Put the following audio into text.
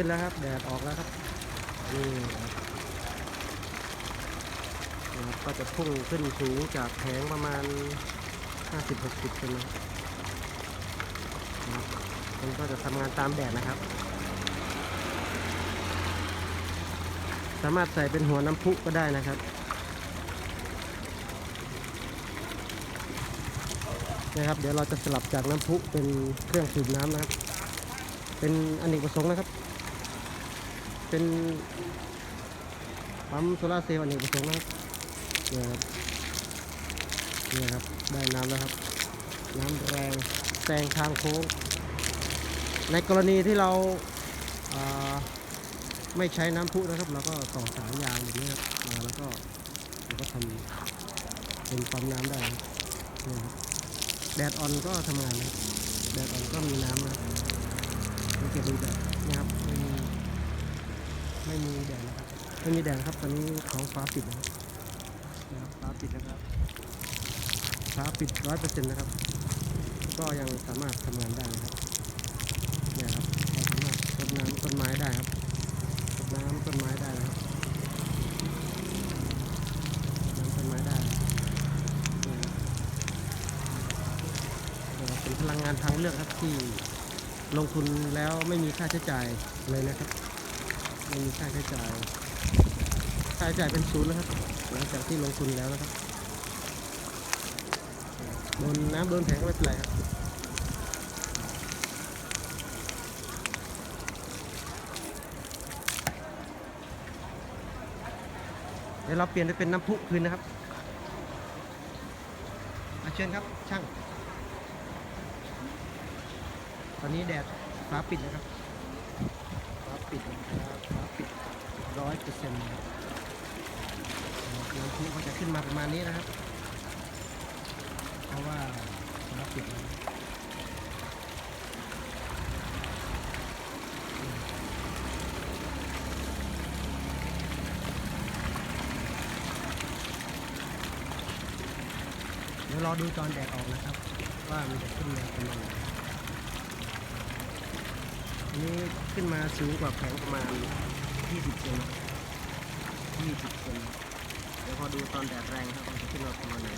ขึ้นแล้วครับ แดดออกแล้วครับนี่ครับนะครับก็จะพุ่งขึ้นสูงจากแผงประมาณ 50-60เซนนะครับนะครับมันก็จะทำงานตามแดดนะครับ สามารถใส่เป็นหัวน้ำพุก็ได้นะครับนะครับ เดี๋ยวเราจะสลับจากน้ำพุเป็นเครื่องสูบน้ำนะครับ เป็นอเนกประสงค์นะครับ เป็นปั๊มโซลาเซลล์อเนกประสงค์นะครับเนี่ยครับเนี่ยครับ ได้น้ำแล้วครับ น้ำแรงแซงทางโค้ง ในกรณีที่เราาไม่ใช้น้ำพุนะครับ เราก็ต่อสายยางแบบนี้ครับมาแล้วก็เราก็ทำเป็นปั๊มน้ำได้นะครับเนี่ยครับแดดอ่อนก็ทำงานนะแดดอ่อนก็มีน้ำนะครับสังเกตดูแดด ม่มีแดดนะครับไม่มีแดดนะครับตอนนี้ท้องฟ้าปิดนะครับนะครับฟ้าปิดนะครับฟ้าปิดร้อยเปอร์เซ็นต์นะครับ ก็ยังสามารถทำงานได้นะครับเนี่ยครับเราสามารถรดน้ำต้นไม้ได้ครับรดน้ำต้นไม้ได้นะครับรดน้ำต้นไม้ได้เนี่ยครับนะครับเป็นพลังงานทางเลือกครับที่ลงทุนแล้วไม่มีค่าใช้จ่ายเลยนะครับ ไม่มีค่าใช้จ่าย ค่าใช้จ่ายเป็นศูนย์นะครับ หลังจากที่ลงทุนแล้วนะครับ โดนน้ำโดนแผงก็ไม่เป็นไรครับเดี๋ยวเราเปลี่ยนไปเป็นน้ำพุคืนนะครับอาเชิญครับช่าง ตอนนี้แดดฟ้าปิดนะครับ ปิดนะครับฟ้าปิดร้อยเปอร์เซ็นต์น้ำพุก็จะขึ้นมาประมาณนี้นะครับ เพราะว่าฟ้าปิดแล้วเดี๋ยวรอดูตอนแดดออกนะครับ ว่ามันจะขึ้นมาประมาณไห นี้ขึ้นมาสูงกว่าแผงประมาณ 20เซน20เซนเดี๋ยวพอดูตอนแดดแรงครับมันจะขึ้นมาประมาณไหน